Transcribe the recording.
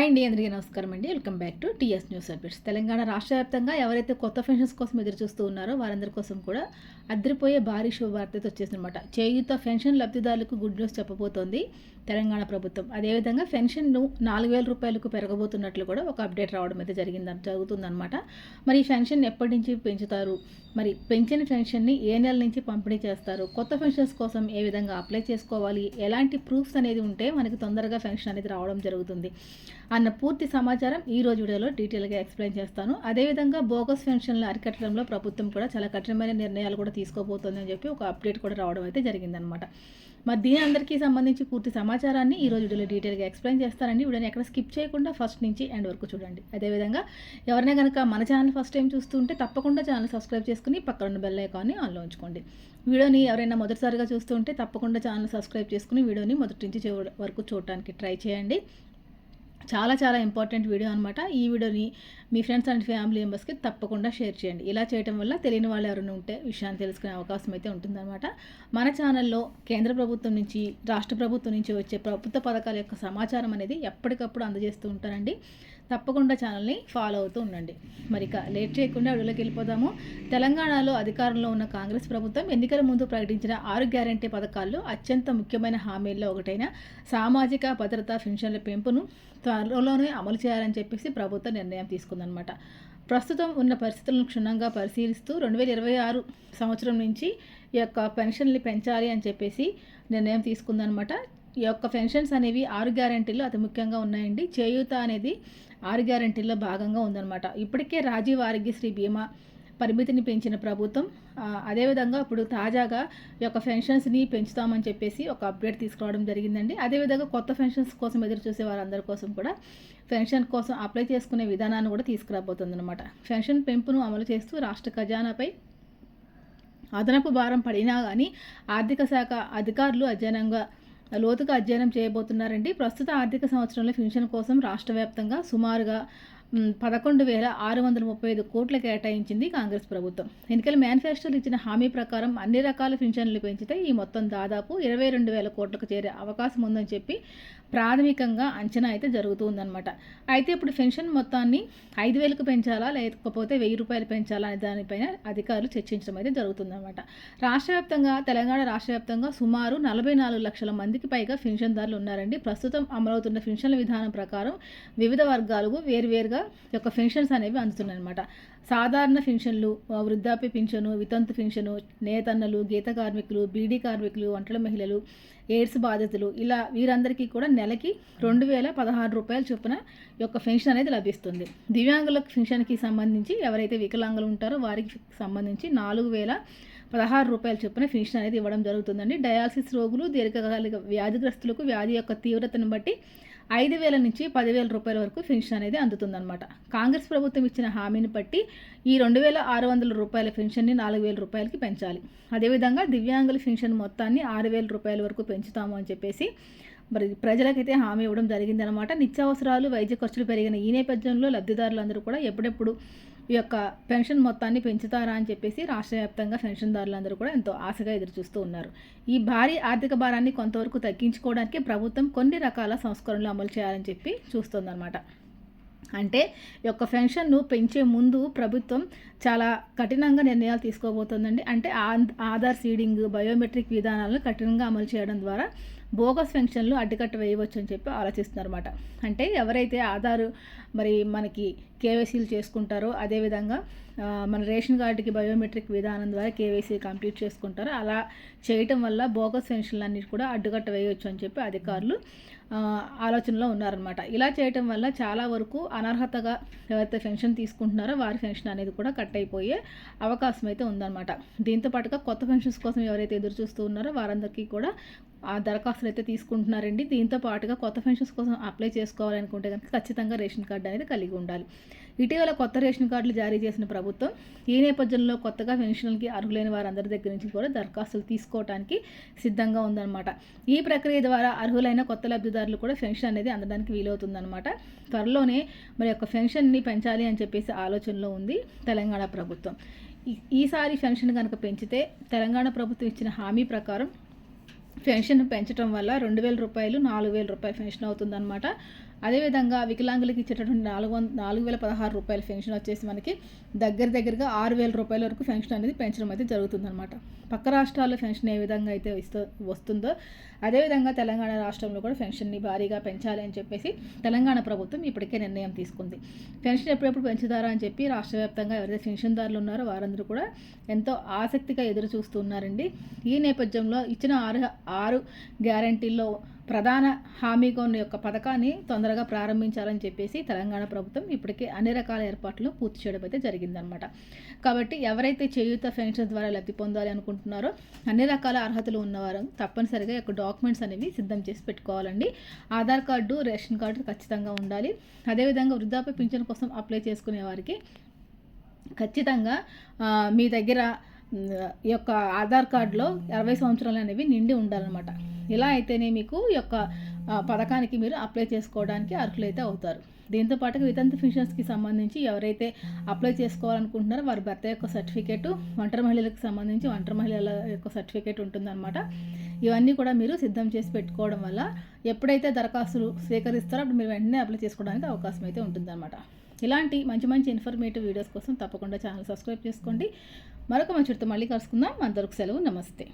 Hi అండి అందరికీ నమస్కారం అండి. Welcome back to TS news updates. Telangana రాష్ట్ర వ్యాప్తంగా ఎవరైతే కొత్త పెన్షన్స్ కోసం ఎదురు చూస్తూ ఉన్నారో వారందరి కోసం కూడా అద్దరిపోయే భారీ శుభవార్త వచ్చేసిందనమాట చేయూత పెన్షన్ లబ్ధిదారులకు గుడ్ న్యూస్ చెప్పబోతోంది తెలంగాణ ప్రభుత్వం. అదేవిధంగా పెన్షన్ను నాలుగు వేల రూపాయలకు పెరగబోతున్నట్లు కూడా ఒక అప్డేట్ రావడం అయితే జరిగింది జరుగుతుందన్నమాట. మరి ఈ పెన్షన్ ఎప్పటి నుంచి పెంచుతారు? మరి పెంచిన పెన్షన్ని ఏ నెల నుంచి పంపిణీ చేస్తారు? కొత్త పెన్షన్స్ కోసం ఏ విధంగా అప్లై చేసుకోవాలి? ఎలాంటి ప్రూఫ్స్ అనేది ఉంటే మనకి తొందరగా పెన్షన్ అనేది రావడం జరుగుతుంది అన్న పూర్తి సమాచారం ఈ రోజు వీడియోలో డీటెయిల్గా ఎక్స్ప్లెయిన్ చేస్తాను. అదేవిధంగా బోగస్ పెన్షన్లు అరికట్టడంలో ప్రభుత్వం కూడా చాలా కఠినమైన నిర్ణయాలు కూడా తీసుకోబోతోందని చెప్పి ఒక అప్డేట్ కూడా రావడం అయితే జరిగిందనమాట. మరి దీని అందరికీ సంబంధించి పూర్తి సమాచారాన్ని ఈరోజు వీడియోలో డీటెయిల్గా ఎక్స్ప్లెయిన్ చేస్తానండి. వీడియోని ఎక్కడ స్కిప్ చేయకుండా ఫస్ట్ నుంచి ఎండ్ వరకు చూడండి. అదేవిధంగా ఎవరైనా కనుక మన ఛానల్ ఫస్ట్ టైం చూస్తుంటే తప్పకుండా ఛానల్ సబ్స్క్రైబ్ చేసుకుని పక్కన ఉన్న బెల్ ఐకాన్ని ఆన్లో ఉంచుకోండి. వీడియోని ఎవరైనా మొదటిసారిగా చూస్తుంటే తప్పకుండా ఛానల్ సబ్స్క్రైబ్ చేసుకుని వీడియోని మొదటి నుంచి వరకు చూడటానికి ట్రై చేయండి. చాలా చాలా ఇంపార్టెంట్ వీడియో అనమాట. ఈ వీడియోని మీ ఫ్రెండ్స్ అండ్ ఫ్యామిలీ మెంబర్స్కి తప్పకుండా షేర్ చేయండి. ఇలా చేయడం వల్ల తెలియని వాళ్ళు ఎవరైనా ఉంటే విషయాన్ని తెలుసుకునే అవకాశం అయితే ఉంటుందన్నమాట. మన ఛానల్లో కేంద్ర ప్రభుత్వం నుంచి రాష్ట్ర ప్రభుత్వం నుంచి వచ్చే ప్రభుత్వ పథకాల యొక్క సమాచారం అనేది ఎప్పటికప్పుడు అందజేస్తూ ఉంటారండి. తప్పకుండా ఛానల్ని ఫాలో అవుతూ ఉండండి. మరి ఇక లేట్ చేయకుండా అడుగులోకి వెళ్ళిపోదాము. తెలంగాణలో అధికారంలో ఉన్న కాంగ్రెస్ ప్రభుత్వం ఎన్నికల ముందు ప్రకటించిన ఆరు గ్యారంటీ పథకాల్లో అత్యంత ముఖ్యమైన హామీల్లో ఒకటైన సామాజిక భద్రతా పెన్షన్ల పెంపును త్వరలోనే అమలు చేయాలని చెప్పేసి ప్రభుత్వం నిర్ణయం తీసుకుంది. ఉందన్నమాట. ప్రస్తుతం ఉన్న పరిస్థితులను క్షుణ్ణంగా పరిశీలిస్తూ రెండు వేల ఇరవై ఆరు సంవత్సరం నుంచి ఈ యొక్క పెన్షన్లు పెంచాలి అని చెప్పేసి నిర్ణయం తీసుకుందనమాట ఈ యొక్క పెన్షన్స్ అనేవి ఆరు గ్యారంటీలు అతి ముఖ్యంగా ఉన్నాయండి. చేయూత అనేది ఆరు గ్యారంటీల్లో భాగంగా ఉందన్నమాట. ఇప్పటికే రాజీవ్ ఆరోగ్యశ్రీ బీమా పరిమితిని పెంచిన ప్రభుత్వం అదేవిధంగా ఇప్పుడు తాజాగా ఈ యొక్క పెన్షన్స్ని పెంచుతామని చెప్పేసి ఒక అప్డేట్ తీసుకురావడం జరిగిందండి. అదేవిధంగా కొత్త పెన్షన్స్ కోసం ఎదురు చూసే వారందరి కోసం కూడా పెన్షన్ కోసం అప్లై చేసుకునే విధానాన్ని కూడా తీసుకురాబోతుంది అనమాట పెన్షన్ పెంపును అమలు చేస్తూ రాష్ట్ర ఖజానాపై అదనపు భారం పడినా కానీ ఆర్థిక శాఖ అధికారులు అధ్యయనంగా లోతుగా అధ్యయనం చేయబోతున్నారండి. ప్రస్తుత ఆర్థిక సంవత్సరంలో పెన్షన్ కోసం రాష్ట్ర వ్యాప్తంగా సుమారుగా పదకొండు వేల ఆరు వందల ముప్పై ఐదు కోట్లు కేటాయించింది కాంగ్రెస్ ప్రభుత్వం. ఎన్నికల మేనిఫెస్టోలు ఇచ్చిన హామీ ప్రకారం అన్ని రకాల పింఛన్లు పెంచితే ఈ మొత్తం దాదాపు ఇరవై రెండు వేల కోట్లకు చేరే అవకాశం ఉందని చెప్పి ప్రాథమికంగా అంచనా అయితే జరుగుతుందన్నమాట. అయితే ఇప్పుడు పెన్షన్ మొత్తాన్ని ఐదు వేలకు పెంచాలా లేకపోతే వెయ్యి రూపాయలు పెంచాలా అనే దానిపైన అధికారులు చర్చించడం అయితే జరుగుతుందన్నమాట. రాష్ట్ర వ్యాప్తంగా తెలంగాణ రాష్ట్ర వ్యాప్తంగా సుమారు నలభై నాలుగు లక్షల మందికి పైగా పెన్షన్దారులు ఉన్నారండి. ప్రస్తుతం అమలవుతున్న పెన్షన్ల విధానం ప్రకారం వివిధ వర్గాలకు వేరువేరుగా యొక్క పెన్షన్స్ అనేవి అందుతున్నాయన్నమాట. సాధారణ పెన్షన్లు వృద్ధాప్య పింఛను వితంతు పింఛను నేతన్నలు గీత కార్మికులు బీడీ కార్మికులు వంటల మహిళలు ఎయిడ్స్ బాధితులు ఇలా వీరందరికీ కూడా నెలకి రెండు వేల పదహారు రూపాయల చొప్పున యొక్క పెన్షన్ అనేది లభిస్తుంది. దివ్యాంగుల పెన్షన్కి సంబంధించి ఎవరైతే వికలాంగులు ఉంటారో వారికి సంబంధించి నాలుగు వేల పదహారు రూపాయల చొప్పున పెన్షన్ అనేది ఇవ్వడం జరుగుతుందండి. డయాలసిస్ రోగులు దీర్ఘకాలిక వ్యాధిగ్రస్తులకు వ్యాధి యొక్క తీవ్రతను బట్టి ఐదు వేల నుంచి పదివేల రూపాయల వరకు పెన్షన్ అనేది అందుతుందన్నమాట. కాంగ్రెస్ ప్రభుత్వం ఇచ్చిన హామీని బట్టి ఈ రెండు వేల ఆరు వందల రూపాయల పెన్షన్ని నాలుగు వేల రూపాయలకి పెంచాలి. అదేవిధంగా దివ్యాంగుల పెన్షన్ మొత్తాన్ని ఆరు వేల రూపాయల వరకు పెంచుతాము అని చెప్పేసి మరి ప్రజలకైతే హామీ ఇవ్వడం జరిగిందనమాట నిత్యావసరాలు వైద్య ఖర్చులు పెరిగిన ఈ నేపథ్యంలో లబ్ధిదారులందరూ కూడా ఎప్పుడెప్పుడు ఈ యొక్క పెన్షన్ మొత్తాన్ని పెంచుతారా అని చెప్పేసి రాష్ట్ర వ్యాప్తంగా పెన్షన్దారులందరూ కూడా ఎంతో ఆశగా ఎదురుచూస్తూ ఉన్నారు. ఈ భారీ ఆర్థిక భారాన్ని కొంతవరకు తగ్గించుకోవడానికి ప్రభుత్వం కొన్ని రకాల సంస్కరణలు అమలు చేయాలని చెప్పి చూస్తుందన్నమాట. అంటే ఈ యొక్క పెన్షన్ను పెంచే ముందు ప్రభుత్వం చాలా కఠినంగా నిర్ణయాలు తీసుకోబోతోందండి. అంటే ఆధార్ సీడింగ్ బయోమెట్రిక్ విధానాలను కఠినంగా అమలు చేయడం ద్వారా బోగస్ పెన్షన్లు అడ్డుకట్ట వేయవచ్చు అని చెప్పి ఆలోచిస్తున్నారన్నమాట. అంటే ఎవరైతే ఆధారు మరి మనకి కేవైసీలు చేసుకుంటారో అదేవిధంగా మన రేషన్ కార్డుకి బయోమెట్రిక్ విధానం ద్వారా కేవైసీ కంప్లీట్ చేసుకుంటారు అలా చేయటం వల్ల బోగస్ పెన్షన్లు అన్నిటి కూడా అడ్డుకట్ట వేయవచ్చు అని చెప్పి అధికారులు ఆలోచనలో ఉన్నారనమాట ఇలా చేయటం వల్ల చాలా వరకు అనర్హతగా ఎవరైతే పెన్షన్ తీసుకుంటున్నారో వారి పెన్షన్ అనేది కూడా కట్ అయిపోయే అవకాశం అయితే ఉందన్నమాట. దీంతో పాటుగా కొత్త పెన్షన్స్ కోసం ఎవరైతే ఎదురు చూస్తూ ఉన్నారో వారందరికీ కూడా ఆ దరఖాస్తులు అయితే తీసుకుంటున్నారండి. దీంతో పాటుగా కొత్త పెన్షన్స్ కోసం అప్లై చేసుకోవాలనుకుంటే కనుక ఖచ్చితంగా రేషన్ కార్డు అనేది కలిగి ఉండాలి. ఇటీవల కొత్త రేషన్ కార్డులు జారీ చేసిన ప్రభుత్వం ఈ నేపథ్యంలో కొత్తగా పెన్షన్లకి అర్హులైన వారందరి దగ్గర నుంచి కూడా దరఖాస్తులు తీసుకోవడానికి సిద్ధంగా ఉందన్నమాట. ఈ ప్రక్రియ ద్వారా అర్హులైన కొత్త లబ్ధిదారులు కూడా పెన్షన్ అనేది అందడానికి వీలవుతుందన్నమాట. త్వరలోనే మరి యొక్క పెన్షన్ని పెంచాలి అని చెప్పేసి ఆలోచనలో ఉంది తెలంగాణ ప్రభుత్వం. ఈసారి పెన్షన్ కనుక పెంచితే తెలంగాణ ప్రభుత్వం ఇచ్చిన హామీ ప్రకారం పెన్షన్ పెంచడం వల్ల రెండు వేల రూపాయలు నాలుగు వేల రూపాయలు పెన్షన్ అవుతుందన్నమాట. అదేవిధంగా వికలాంగులకు ఇచ్చేటటువంటి నాలుగు వంద నాలుగు వేల పదహారు రూపాయల పెన్షన్ వచ్చేసి మనకి దగ్గర దగ్గరగా ఆరు వేల రూపాయల వరకు పెన్షన్ అనేది పెంచడం అయితే జరుగుతుందన్నమాట. పక్క రాష్ట్రాల్లో పెన్షన్ ఏ విధంగా అయితే ఇస్తూ వస్తుందో అదేవిధంగా తెలంగాణ రాష్ట్రంలో కూడా పెన్షన్ని భారీగా పెంచాలి అని చెప్పేసి తెలంగాణ ప్రభుత్వం ఇప్పటికే నిర్ణయం తీసుకుంది. పెన్షన్ ఎప్పుడెప్పుడు పెంచుతారా అని చెప్పి రాష్ట్ర వ్యాప్తంగా ఎవరైతే పెన్షన్దారులు ఉన్నారో వారందరూ కూడా ఎంతో ఆసక్తిగా ఎదురు చూస్తున్నారండి ఈ నేపథ్యంలో ఇచ్చిన ఆరు ఆరు గ్యారంటీల్లో ప్రధాన హామీ ఉన్న యొక్క పథకాన్ని తొందరగా ప్రారంభించాలని చెప్పేసి తెలంగాణ ప్రభుత్వం ఇప్పటికే అన్ని రకాల ఏర్పాట్లు పూర్తి చేయడం అయితే జరిగిందనమాట కాబట్టి ఎవరైతే చేయూత పెన్షన్ ద్వారా లబ్ధి పొందాలి అనుకుంటున్నారో అన్ని రకాల అర్హతలు ఉన్నవారు తప్పనిసరిగా యొక్క డాక్యుమెంట్స్ అనేవి సిద్ధం చేసి పెట్టుకోవాలండి. ఆధార్ కార్డు రేషన్ కార్డు ఖచ్చితంగా ఉండాలి. అదేవిధంగా వృద్ధాప్య పింఛన్ కోసం అప్లై చేసుకునే వారికి ఖచ్చితంగా మీ దగ్గర ఈ యొక్క ఆధార్ కార్డులో అరవై సంవత్సరాలు అనేవి నిండి ఉండాలన్నమాట. ఇలా అయితేనే మీకు యొక్క పథకానికి మీరు అప్లై చేసుకోవడానికి అర్హులైతే అవుతారు. దీంతో పాటుగా వితంతు పెన్షన్స్కి సంబంధించి ఎవరైతే అప్లై చేసుకోవాలనుకుంటున్నారో వారి భర్త యొక్క సర్టిఫికేట్ ఒంటరి మహిళలకు సంబంధించి ఒంటరి మహిళల యొక్క సర్టిఫికేట్ ఉంటుందన్నమాట. ఇవన్నీ కూడా మీరు సిద్ధం చేసి పెట్టుకోవడం వల్ల ఎప్పుడైతే దరఖాస్తులు స్వీకరిస్తారో అప్పుడు మీరు వెంటనే అప్లై చేసుకోవడానికి అవకాశం అయితే ఉంటుందన్నమాట. ఇలాంటి మంచి మంచి ఇన్ఫర్మేటివ్ వీడియోస్ కోసం తప్పకుండా ఛానల్ సబ్స్క్రైబ్ చేసుకోండి. మరొక మంచితో మళ్ళీ కలుసుకుందాం. అందరికి సెలవు. నమస్తే.